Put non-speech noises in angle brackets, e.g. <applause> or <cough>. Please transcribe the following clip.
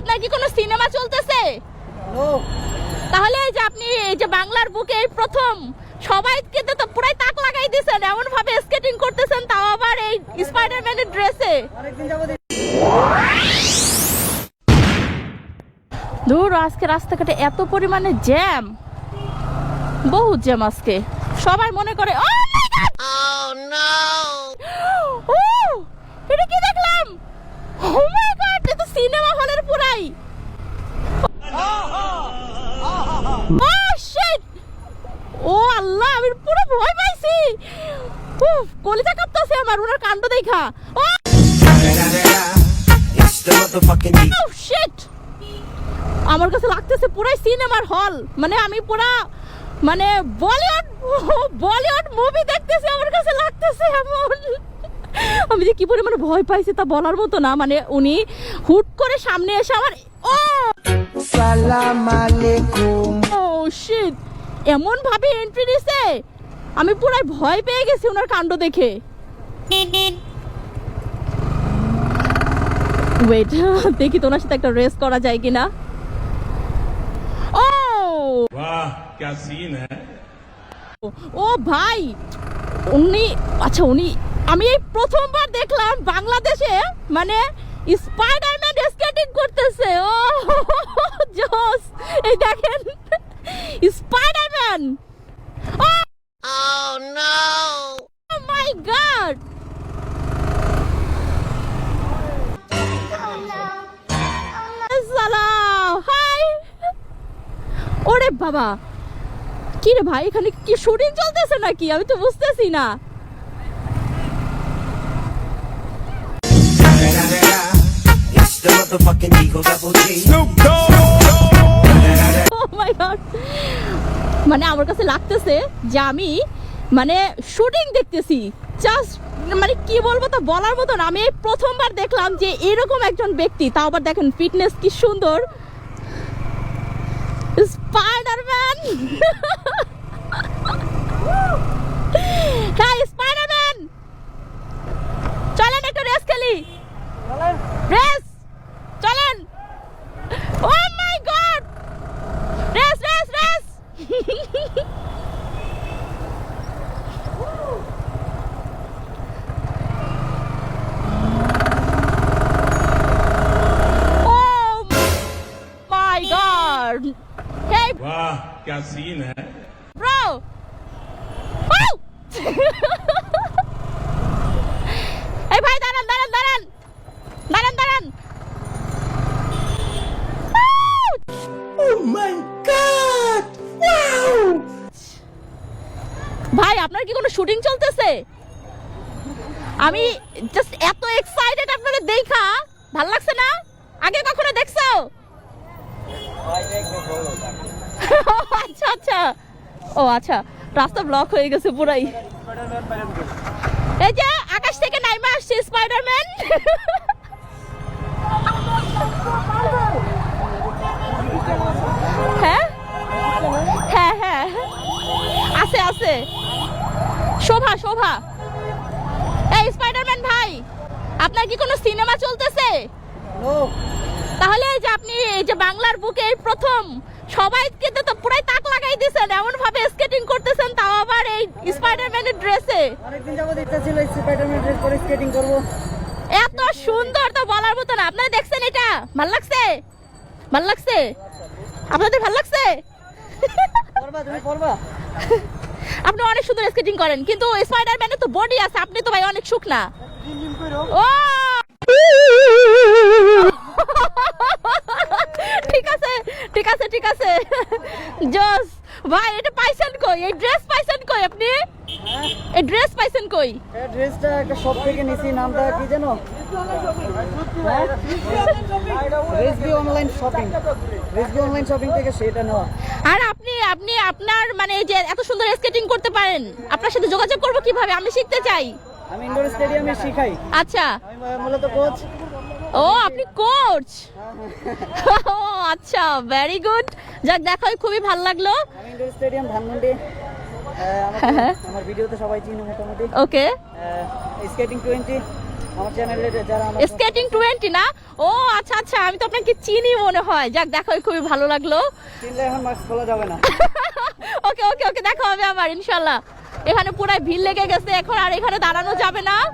আপনার কি কোনো সিনেমা চলতেছে? তাহলে এই যে আপনি এই যে বাংলার বুকে এই প্রথম সবাইকে তো পুরাই তাক লাগাই দিয়েছেন এমন ভাবে স্কেটিং করতেছেন তাও আবার এই স্পাইডারম্যানের ড্রেসে দূর আজকে রাস্তাঘাটে এত পরিমাণে জ্যাম বহুত জ্যাম আজকে। সবাই মনে করে Oh <gasps> ও এটা কি দেখলাম ও মাই গড এটা সিনেমা হলের পুরাই Oh, shit! ও আল্লাহ, আমি পুরো ভয় পাইছি। উফ, কলিজা কাঁপতাছে আমার, ওনার কাণ্ড দেখা। ও. শিট আমার কাছে লাগতেছে পুরাই সিনেমার হল। মানে আমি পুরা মানে বলিউড বলিউড মুভি দেখতেছি, আমার কাছে লাগতেছে এমন। আমি যে কি পরিমাণে ভয় পাইছি তা বলার মতো না। মানে উনি হুট করে সামনে এসে আমার, ও! Salam alaikum. ও শিট এমন ভাবে এন্ট্রি দিছে আমি পুরাই ভয় পেয়ে গেছি ওনার কাণ্ড দেখে ওয়েট <laughs> দেখি তো ওনার সাথে একটা রেস করা যায় কিনা ও वाह क्या सीन है ও ভাই উনি আচ্ছা উনি আমি এই প্রথমবার দেখলাম বাংলাদেশে মানে স্পাইডারম্যান স্কেটিং করতেছে ও জোস এই দেখেন Spiderman Oh no! Oh my god! হাই ওরে বাবা কি রে ভাই এখানে কি শুটিং চলতেছে নাকি আমি তো বুঝতেছি না motherfucking Eagle Double G. Oh my God মানে আমার কাছে লাগতেছে যে আমি মানে শুটিং দেখতেছি। জাস্ট মানে কি বলব তো বলার মতন আমি প্রথমবার দেখলাম যে এরকম একজন ব্যক্তি। তাও আবার দেখেন ফিটনেস কি সুন্দর। স্পাইডারম্যান হ্যাঁ স্পাইডারম্যান চলেন একটু রেস খেলি রেস চলেন ও my God race race race Oh my god! Hey वाह क्या सीन है bro! Woo! এই ভাই দাঁড়ান দাঁড়ান দাঁড়ান দাঁড়ান দাঁড়ান Woo! Oh my god! Wow! ভাই আপনার কি কোনো শুটিং চলতেছে আমি জাস্ট এত এক্সাইটেড আপনাদের দেখা ভাল লাগছে না আগে কখনো দেখছো ও, আচ্ছা আচ্ছা। ও আচ্ছা। রাস্তা ব্লক হয়ে গেছে পুরাই। এই যে আকাশ থেকে নাইমা আসছে স্পাইডারম্যান হ্যাঁ? হ্যাঁ হ্যাঁ। আছে আছে। শোভা শোভা। এই স্পাইডারম্যান ভাই আপনার কি কোনো সিনেমা চলতেছে? তাহলে এই যে আপনি এই যে বাংলার বুকে এই প্রথম। সবাইকে তো তো পুরাই তাক লাগাই দিয়েছেন এমন ভাবে স্কেটিং করতেছেন তাও আবার এই স্পাইডারম্যানের ড্রেসে অনেকদিন যাবত ইচ্ছা ছিল স্পাইডারম্যান ড্রেস করে স্কেটিং করব। এত সুন্দর তো বলার মতো না। আপনারা দেখছেন এটা? ভালো লাগছে? ভালো লাগছে? আপনাদের ভালো লাগছে? আপনি অনেক সুন্দর স্কেটিং করেন কিন্তু স্পাইডারম্যানের তো বডি আছে। আপনি তো ভাই অনেক শুকনা। ও ঠিক আছে ঠিক আছে ঠিক আছে জস ভাই এটা পাইছেন কই এই ড্রেস পাইছেন কই আপনি এই ড্রেস পাইছেন কই এই ড্রেসটা একটা শপ থেকে নিছি নামটা কি জানো রেসবি অনলাইন শপিং রেসবি অনলাইন শপিং থেকে সেটা নেওয়া। আর আপনি আপনি আপনার মানে যে এত সুন্দর স্কেটিং করতে পারেন আপনার সাথে যোগাযোগ করব কীভাবে? আমি শিখতে চাই। আমি ইনডোর স্টেডিয়ামে শিখাই। আচ্ছা। আমি মূলত কোচ ও আপনি কোচ ও আচ্ছা ভেরি গুড যাক দেখা খুবই ভালো লাগল। আমি ইনডোর স্টেডিয়াম ধানমন্ডি। আহ, আমাকে- হ্যাঁ। আমার ভিডিওতে সবাই চিনে মোটামুটি। ওকে। স্কেটিং টোয়েন্টি আমার চ্যানেলে যারা আমার স্কেটিং টোয়েন্টি না? ও আচ্ছা আচ্ছা আমি তো আপনাকে চিনি মনে হয়। যাক দেখা হয়ে খুবই ভালো লাগল। চিনলে এখন মাস্ক খোলা যাবে না। <laughs> ওকে ওকে ওকে দেখা হবে আবার ইনশাল্লাহ। এখানে পুরো ভিড় লেগে গেছে এখন আর এখানে দাঁড়ানো যাবে না। <laughs>